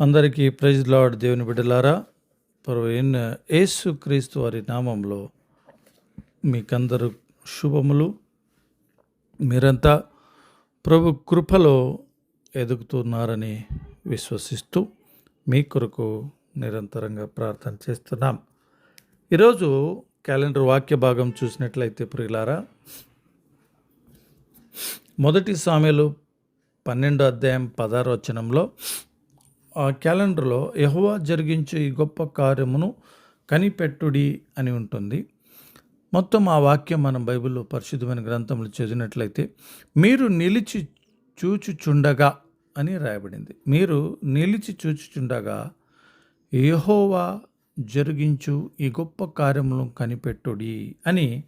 అందరికీ praise lord దేవుని బిడ్డలారా పర్వైన యేసు క్రీస్తు వారి నామంలో మీకందరూ శుభములు. మీరంతా ప్రభు కృపలో ఎదుగుతున్నారని విశ్వసిస్తూ మీ కొరకు నిరంతరంగా ప్రార్థన చేస్తున్నాం. ఈరోజు క్యాలెండర్ వాక్య భాగం చూసినట్లయితే ప్రియులారా మొదటి సామెలు పన్నెండో అధ్యాయం పదహారు వచనంలో ఆ క్యాలెండర్లో యహోవా జరిగించే ఈ గొప్ప కార్యమును కనిపెట్టుడి అని ఉంటుంది. మొత్తం ఆ వాక్యం మనం బైబిల్లో పరిశుద్ధమైన గ్రంథంలో చదివినట్లయితే మీరు నిలిచి చూచుచుండగా అని రాయబడింది. మీరు నిలిచి చూచుచుండగా యహోవా జరిగించు ఈ గొప్ప కార్యములను కనిపెట్టుడి అని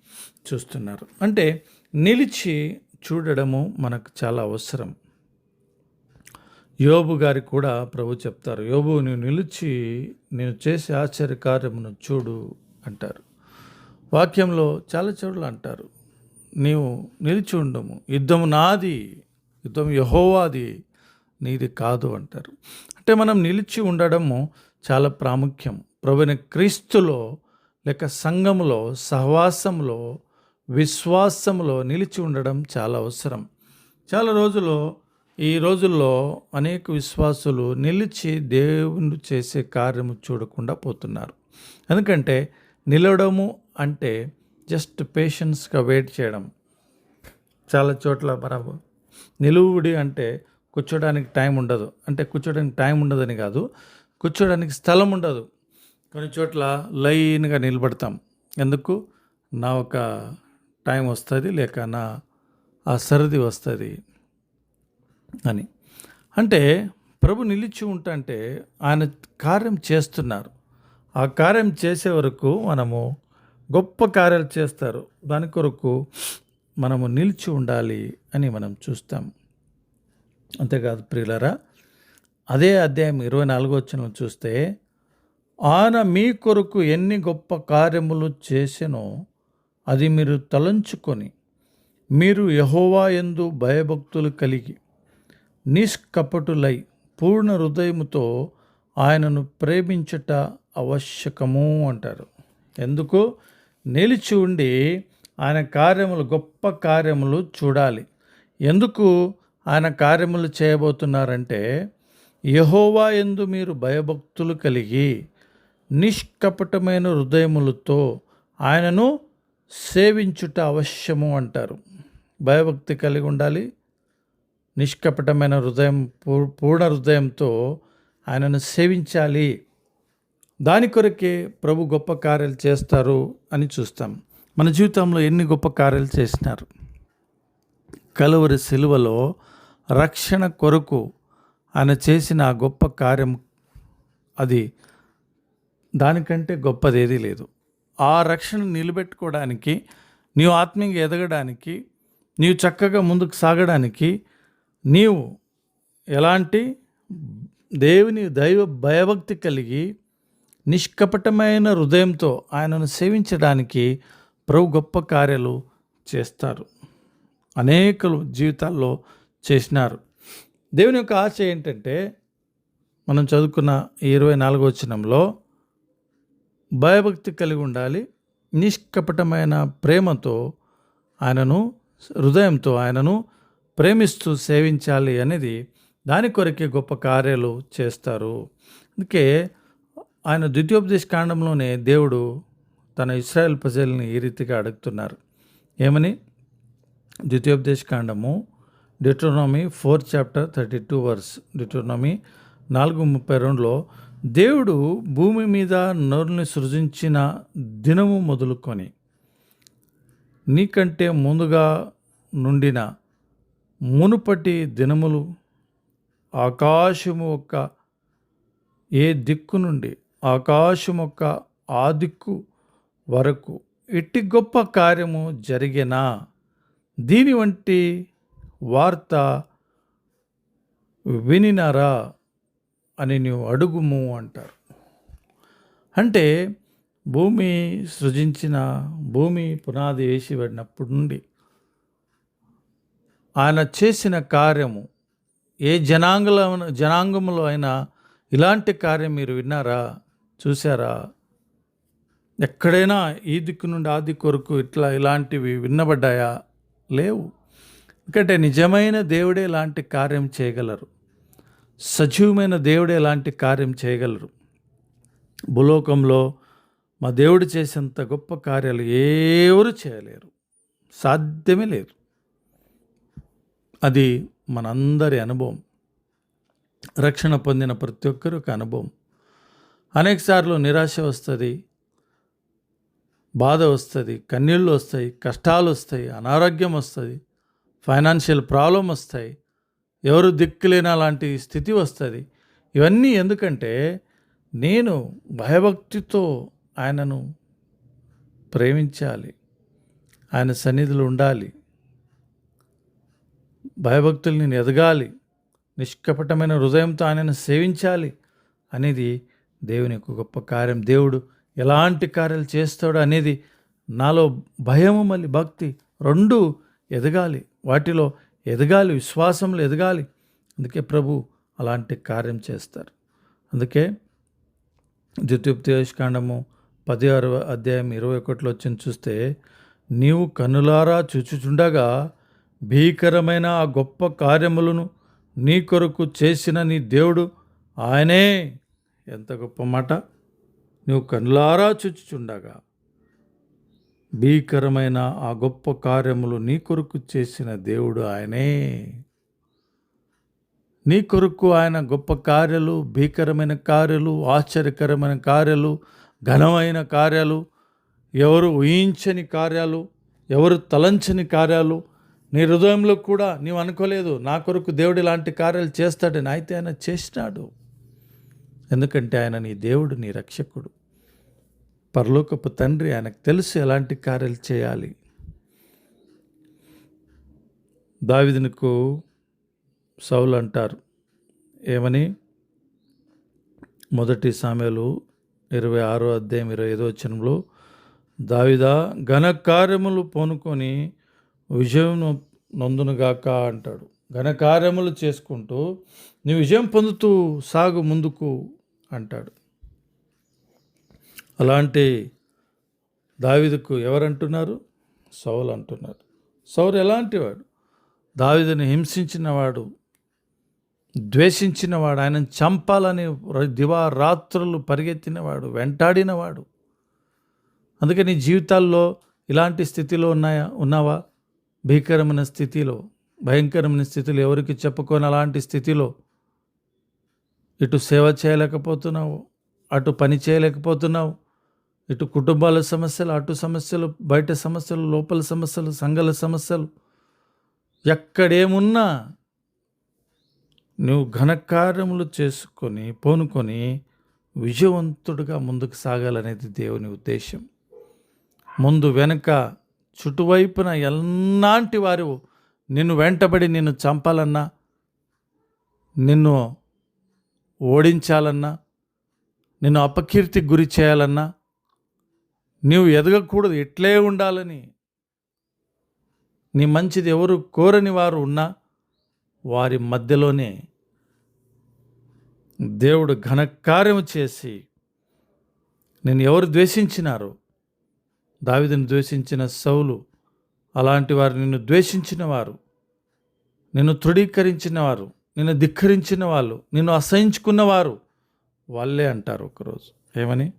చూస్తున్నారు. అంటే నిలిచి చూడడము మనకు చాలా అవసరం. యోబు గారికి కూడా ప్రభు చెప్తారు యోబు నువ్వు నిలిచి నేను చేసే ఆశ్చర్య కార్యమును చూడు అంటారు. వాక్యంలో చాలా చోట్ల అంటారు. నీవు నిలిచి ఉండము యుద్ధము నాది యుద్ధం యహోవాది నీది కాదు అంటారు. అంటే మనం నిలిచి ఉండడము చాలా ప్రాముఖ్యం. ప్రభుని క్రీస్తులో లేక సంఘములో సహవాసంలో విశ్వాసంలో నిలిచి ఉండడం చాలా అవసరం. చాలా రోజులు ఈ రోజుల్లో అనేక విశ్వాసులు నిలిచి దేవుడు చేసే కార్యము చూడకుండా పోతున్నారు. ఎందుకంటే నిలవడము అంటే జస్ట్ పేషెన్స్గా వెయిట్ చేయడం. చాలా చోట్ల మనము నిలువుడి అంటే కూర్చోడానికి టైం ఉండదు. అంటే కూర్చోడానికి టైం ఉండదని కాదు కూర్చోడానికి స్థలం ఉండదు. కొన్ని చోట్ల లైన్గా నిలబడతాం. ఎందుకు? నా ఒక టైం వస్తుంది లేక నా ఆ సరది వస్తుంది. అని. అంటే ప్రభు నిలిచి ఉంటంటే ఆయన కార్యం చేస్తున్నారు. ఆ కార్యం చేసే వరకు మనము గొప్ప కార్యాలు చేస్తారు. దాని కొరకు మనము నిలిచి ఉండాలి అని మనం చూస్తాం. అంతేకాదు ప్రియులరా అదే అధ్యాయం ఇరవై నాలుగో వచ్చిన చూస్తే ఆయన మీ కొరకు ఎన్ని గొప్ప కార్యములు చేసినో అది మీరు తలంచుకొని మీరు యహోవా ఎందు భయభక్తులు కలిగి నిష్కపటులై పూర్ణ హృదయముతో ఆయనను ప్రేమించుట ఆవశ్యకము అంటారు. ఎందుకు? నిలిచి ఉండి ఆయన కార్యములు గొప్ప కార్యములు చూడాలి. ఎందుకు ఆయన కార్యములు చేయబోతున్నారంటే యహోవా ఎందు మీరు భయభక్తులు కలిగి నిష్కపటమైన హృదయములతో ఆయనను సేవించుట అవశ్యము అంటారు. భయభక్తి కలిగి ఉండాలి నిష్కపటమైన హృదయం పూర్ణ హృదయంతో ఆయనను సేవించాలి. దాని కొరకే ప్రభు గొప్ప కార్యాలు చేస్తారు అని చూస్తాం. మన జీవితంలో ఎన్ని గొప్ప కార్యాలు చేసినారు? కలువరి సిలువలో రక్షణ కొరకు ఆయన చేసిన ఆ గొప్ప కార్యం అది. దానికంటే గొప్పది ఏదీ లేదు. ఆ రక్షణ నిలబెట్టుకోవడానికి నీవు ఆత్మీయంగా ఎదగడానికి నీవు చక్కగా ముందుకు సాగడానికి నీవు ఎలాంటి దేవుని దైవ భయభక్తి కలిగి నిష్కపటమైన హృదయంతో ఆయనను సేవించడానికి ప్రభు గొప్ప కార్యాలు చేస్తారు. అనేకలు జీవితాల్లో చేసినారు. దేవుని యొక్క ఆశ ఏంటంటే మనం చదువుకున్న ఇరవై నాలుగో వచనంలో భయభక్తి కలిగి ఉండాలి నిష్కపటమైన ప్రేమతో ఆయనను హృదయంతో ఆయనను ప్రేమిస్తూ సేవించాలి అనేది దాని కొరకే గొప్ప కార్యాలు చేస్తారు. అందుకే ఆయన ద్వితీయోపదేశ కాండంలోనే దేవుడు తన ఇస్రాయల్ ప్రజల్ని ఈ రీతిగా అడుగుతున్నారు. ఏమని? ద్వితీయోపదేశ కాండము Deuteronomy four chapter thirty two verse Deuteronomy నాలుగు ముప్పై రెండులో దేవుడు భూమి మీద నరుల్ని సృజించిన దినము మొదలుకొని నీకంటే ముందుగా నుండిన మునుపటి దినములు ఆకాశము యొక్క ఏ దిక్కు నుండి ఆకాశం యొక్క ఆ దిక్కు వరకు ఎట్టి గొప్ప కార్యము జరిగినా దీని వంటి వార్త వినినారా అని నీవు అడుగుము అంటారు. అంటే భూమి సృజించిన భూమి పునాది వేసిబడినప్పటి నుండి ఆయన చేసిన కార్యము ఏ జనాంగుల జనాంగంలో అయినా ఇలాంటి కార్యం మీరు విన్నారా? చూసారా ఎక్కడైనా ఈ దిక్కు నుండి ఆ దిక్కు వరకు ఇట్లా ఇలాంటివి విన్నబడ్డాయా? లేవు. ఎందుకంటే నిజమైన దేవుడే ఇలాంటి కార్యం చేయగలరు. సజీవమైన దేవుడే ఇలాంటి కార్యం చేయగలరు. భూలోకంలో మా దేవుడు చేసేంత గొప్ప కార్యాలు ఎవరు చేయలేరు. సాధ్యమే లేదు. అది మనందరి అనుభవం. రక్షణ పొందిన ప్రతి ఒక్కరు ఒక అనుభవం. అనేకసార్లు నిరాశ వస్తుంది బాధ వస్తుంది కన్నీళ్ళు వస్తాయి కష్టాలు వస్తాయి అనారోగ్యం వస్తుంది ఫైనాన్షియల్ ప్రాబ్లం వస్తాయి ఎవరు దిక్కులేన లాంటి స్థితి వస్తుంది. ఇవన్నీ ఎందుకంటే నేను భయభక్తితో ఆయనను ప్రేమించాలి. ఆయన సన్నిధిలో ఉండాలి. భయభక్తులు నేను ఎదగాలి నిష్కపటమైన హృదయంతో ఆయనను సేవించాలి అనేది దేవుని యొక్క గొప్ప కార్యం. దేవుడు ఎలాంటి కార్యాలు చేస్తాడు అనేది నాలో భయము మళ్ళీ భక్తి రెండు ఎదగాలి. వాటిలో ఎదగాలి విశ్వాసంలో ఎదగాలి. అందుకే ప్రభు అలాంటి కార్యం చేస్తారు. అందుకే ద్వితీయోపదేశకాండము పది ఆరు అధ్యాయం ఇరవై ఒకటిలో వచ్చి చూస్తే నీవు కనులారా చూచుచుండగా భీకరమైన ఆ గొప్ప కార్యములను నీ కొరకు చేసిన నీ దేవుడు ఆయనే. ఎంత గొప్ప మాట. నువ్వు కనులారా చూచుచుండగా. భీకరమైన ఆ గొప్ప కార్యములు నీ కొరకు చేసిన దేవుడు ఆయనే. నీ కొరకు ఆయన గొప్ప కార్యాలు భీకరమైన కార్యాలు ఆశ్చర్యకరమైన కార్యాలు ఘనమైన కార్యాలు ఎవరు ఊహించని కార్యాలు ఎవరు తలంచని కార్యాలు నీ హృదయంలో కూడా నీవు అనుకోలేదు నా కొరకు దేవుడు ఇలాంటి కార్యాలు చేస్తాడని అయితే ఆయన చేసినాడు. ఎందుకంటే ఆయన నీ దేవుడు నీ రక్షకుడు. పరలోకపు తండ్రి ఆయనకు తెలుసు ఎలాంటి కార్యాలు చేయాలి. దావిదునికి సౌలు అంటారు ఏమని? మొదటి సామెలు ఇరవై ఆరో అధ్యాయం ఇరవై ఐదో వచనంలో దావిదా ఘనకార్యములు పోనుకొని విజయమును నందునుగాక అంటాడు. ఘనకార్యములు చేసుకుంటూ నీ విజయం పొందుతూ సాగు ముందుకు అంటాడు. అలాంటి దావిదకు ఎవరంటున్నారు? సౌలు అంటున్నారు సౌలు ఎలాంటివాడు? దావిదని హింసించినవాడు ద్వేషించినవాడు ఆయనను చంపాలని దివారాత్రులు పరిగెత్తినవాడు వెంటాడినవాడు. అందుకే నీ జీవితాల్లో ఇలాంటి స్థితిలో ఉన్నాయా ఉన్నావా? భీకరమైన స్థితిలో భయంకరమైన స్థితిలో ఎవరికి చెప్పుకొని అలాంటి స్థితిలో ఇటు సేవ చేయలేకపోతున్నావు అటు పని చేయలేకపోతున్నావు ఇటు కుటుంబాల సమస్యలు అటు సమస్యలు బయట సమస్యలు లోపల సమస్యలు సంఘాల సమస్యలు ఎక్కడేమున్నా నువ్వు ఘనకార్యములు చేసుకొని పోనుకొని విజయవంతుడిగా ముందుకు సాగాలనేది దేవుని ఉద్దేశం ముందు వెనుక చుటువైపున ఎలాంటి వారు నిన్ను వెంటబడి నిన్ను చంపాలన్నా నిన్ను ఓడించాలన్నా నిన్ను అపకీర్తికి గురి చేయాలన్నా నీవు ఎదగకూడదు ఎట్లే ఉండాలని నీ మంచిది ఎవరు కోరని వారు ఉన్నా వారి మధ్యలోనే దేవుడు ఘనకార్యం చేసి నేను ఎవరు ద్వేషించినారో? దావిదిని ద్వేషించిన సౌలు అలాంటి వారు నిన్ను ద్వేషించిన వారు నిన్ను తృఢీకరించిన వారు నిన్ను ధిక్కరించిన వాళ్ళు నిన్ను అసహించుకున్నవారు వాళ్ళే అంటారు ఒకరోజు. ఏమని?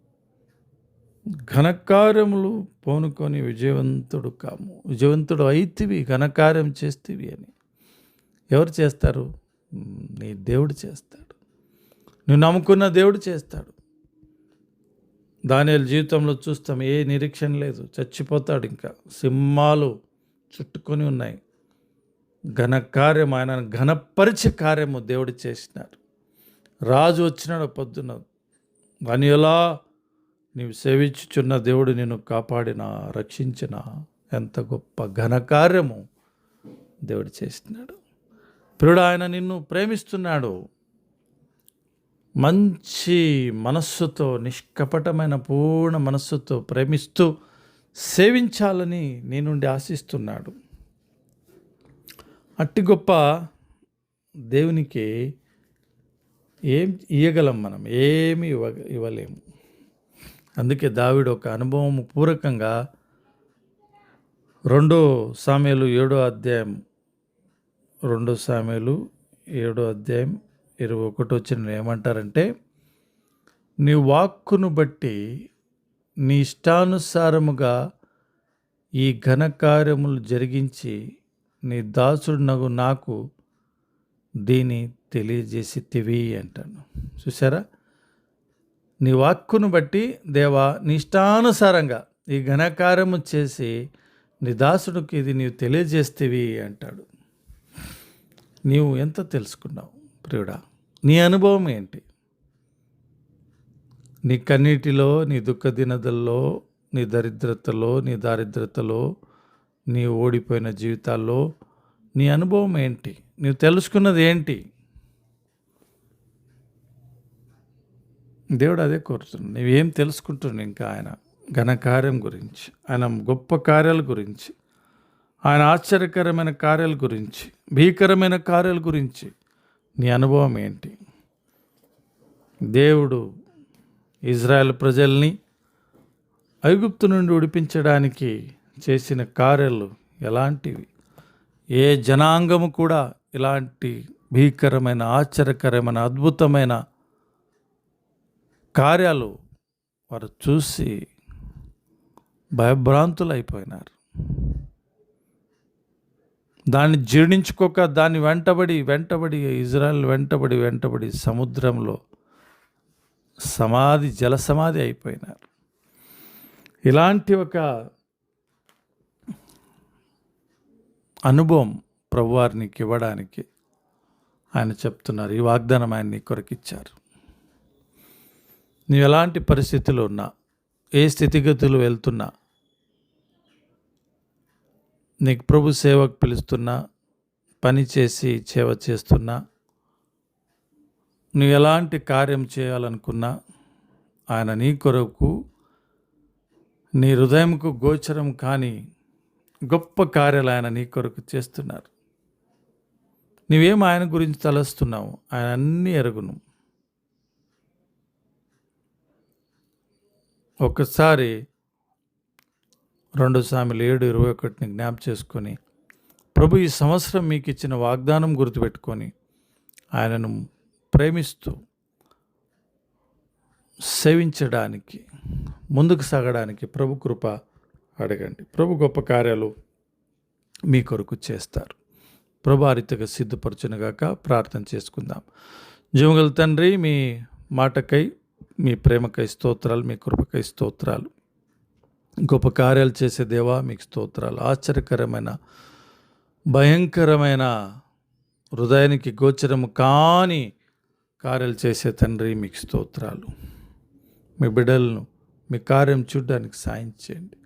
ఘనకార్యములు పోనుకొని విజయవంతుడు కాము. విజయవంతుడు అయితివి ఘనకార్యం చేస్తేవి అని. ఎవరు చేస్తారు? నీ దేవుడు చేస్తాడు. నువ్వు నమ్ముకున్న దేవుడు చేస్తాడు. దాని జీవితంలో చూస్తాం ఏ నిరీక్షణ లేదు. చచ్చిపోతాడు ఇంకా. సింహాలు చుట్టుకొని ఉన్నాయి. ఘనకార్యం ఆయన ఘనపరిచే కార్యము దేవుడు చేసినారు రాజు వచ్చినాడు పొద్దున. దానియలా ఎలా నీవు సేవించుచున్న దేవుడు నిన్ను కాపాడిన రక్షించిన ఎంత గొప్ప ఘనకార్యము దేవుడు చేసినాడు. ప్రియుడు ఆయన నిన్ను ప్రేమిస్తున్నాడు. మంచి మనస్సుతో నిష్కపటమైన పూర్ణ మనస్సుతో ప్రేమిస్తూ సేవించాలని నీ నుండి ఆశిస్తున్నాడు. అట్టి గొప్ప దేవునికి ఏం ఇవ్వగలం మనం? ఏమి ఇవ్వ ఇవ్వలేము. అందుకే దావిడు ఒక అనుభవం పూర్వకంగా రెండో సామెలు ఏడో అధ్యాయం రెండో సామెలు ఏడో అధ్యాయం ఇరవై ఒకటి వచ్చిన ఏమంటారంటే నీ వాక్కును బట్టి నీ ఇష్టానుసారముగా ఈ ఘనకార్యములు జరిగించి నీ దాసుడు నగు నాకు దీని తెలియజేసి తివి అంటాను. చూసారా నీ వాక్కును బట్టి దేవా నీ ఇష్టానుసారంగా ఈ ఘనకార్యము చేసి నీ దాసుడికి ఇది నీవు తెలియజేస్తేవి అంటాడు. నీవు ఎంత తెలుసుకున్నావు? ప్రియుడా నీ అనుభవం ఏంటి? నీ కన్నీటిలో నీ దుఃఖ దినదల్లో నీ దరిద్రతలో నీ దారిద్రతలో నీ ఓడిపోయిన జీవితాల్లో నీ అనుభవం ఏంటి? నీవు తెలుసుకున్నది ఏంటి? దేవుడు అదే కోరుతున్నాడు. నువ్వేం తెలుసుకుంటున్నావు ఇంకా ఆయన ఘనకార్యం గురించి ఆయన గొప్ప కార్యాల గురించి ఆయన ఆశ్చర్యకరమైన కార్యాల గురించి భీకరమైన కార్యాల గురించి నీ అనుభవం ఏంటి? దేవుడు ఇజ్రాయెల్ ప్రజల్ని ఐగుప్తు నుండి ఉడిపించడానికి చేసిన కార్యాలు ఎలాంటివి? ఏ జనాంగము కూడా ఇలాంటి భీకరమైన ఆశ్చర్యకరమైన అద్భుతమైన కార్యాలు వారు చూసి భయభ్రాంతులు అయిపోయినారు దాన్ని జీర్ణించుకోక దాన్ని వెంటబడి వెంటబడి ఇజ్రాయెల్ వెంటబడి వెంటబడి సముద్రంలో సమాధి జల సమాధి అయిపోయినారు. ఇలాంటి ఒక అనుభవం ప్రభువారికి ఇవ్వడానికి ఆయన చెప్తున్నారు. ఈ వాగ్దానం ఆయన నీ కొరకిచ్చారు నీవు ఎలాంటి పరిస్థితులు ఉన్నా ఏ స్థితిగతులు వెళ్తున్నా నీకు ప్రభు సేవకు పిలుస్తున్నా పని చేసి సేవ చేస్తున్నా నువ్వు ఎలాంటి కార్యం చేయాలనుకున్నా ఆయన నీ కొరకు నీ హృదయంకు గోచరం కాని గొప్ప కార్యాలు ఆయన నీ కొరకు చేస్తున్నారు. నువ్వేం ఆయన గురించి తలస్తున్నావు? ఆయన అన్నీ ఎరుగును. ఒకసారి రెండు సామెలు ఏడు ఇరవై ఒకటిని జ్ఞాప చేసుకొని ప్రభు ఈ సంవత్సరం మీకు ఇచ్చిన వాగ్దానం గుర్తుపెట్టుకొని ఆయనను ప్రేమిస్తూ సేవించడానికి ముందుకు సాగడానికి ప్రభు కృప అడగండి. ప్రభు గొప్ప కార్యాలు మీ కొరకు చేస్తారు. ప్రభు ఆ సిద్ధపరచునుగాక ప్రార్థన చేసుకుందాం. జీవగల తండ్రి మీ మాటకై మీ ప్రేమకై స్తోత్రాలు మీ కృపకై స్తోత్రాలు. గొప్ప కార్యాలు చేసే దేవా మీకు స్తోత్రాలు. ఆశ్చర్యకరమైన భయంకరమైన హృదయానికి గోచరము కాని కార్యాలు చేసే తండ్రి మీకు స్తోత్రాలు. మీ బిడ్డలను మీ కార్యం చూడడానికి సాయం చేయండి.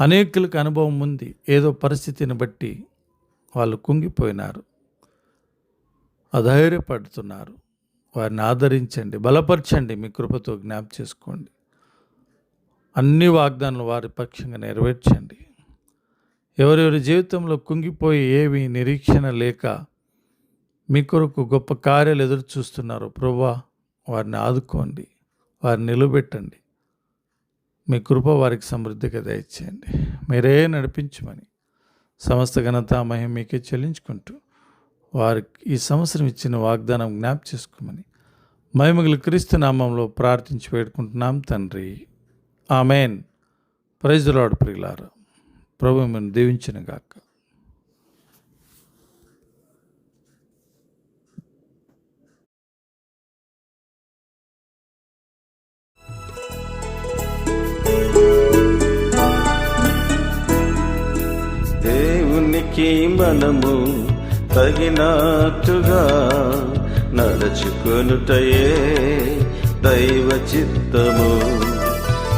అనేకులకు అనుభవం ఉంది. ఏదో పరిస్థితిని బట్టి వాళ్ళు కుంగిపోయినారు. అధైర్యపడుతున్నారు. వారిని ఆదరించండి బలపరచండి మీ కృపతో జ్ఞాప చేసుకోండి. అన్ని వాగ్దానాలు వారి పక్షంగా నెరవేర్చండి. ఎవరెవరి జీవితంలో కుంగిపోయి ఏమీ నిరీక్షణ లేక మీ కొరకు గొప్ప కార్యాలు ఎదురు చూస్తున్నారు ప్రభా వారిని ఆదుకోండి వారిని నిలబెట్టండి మీ కృప వారికి సమృద్ధిగా దయచేయండి. మీరే నడిపించమని సమస్త ఘనత మహిమ మీకే చెల్లించుకుంటూ వారికి ఈ సంవత్సరం ఇచ్చిన వాగ్దానం జ్ఞాప్ చేసుకోమని మహిమగులు క్రీస్తు నామంలో ప్రార్థించి వేడుకుంటున్నాం తండ్రి. ఆమెన్. ప్రైజ్ లాడ్ ప్రియులారా ప్రభు మిమ్మల్ని దీవించిన గాక. దేవునికి మనము తగినట్టుగా నడుచుకొనుటయే దైవ చిత్తము.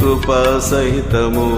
కృపా సహితము.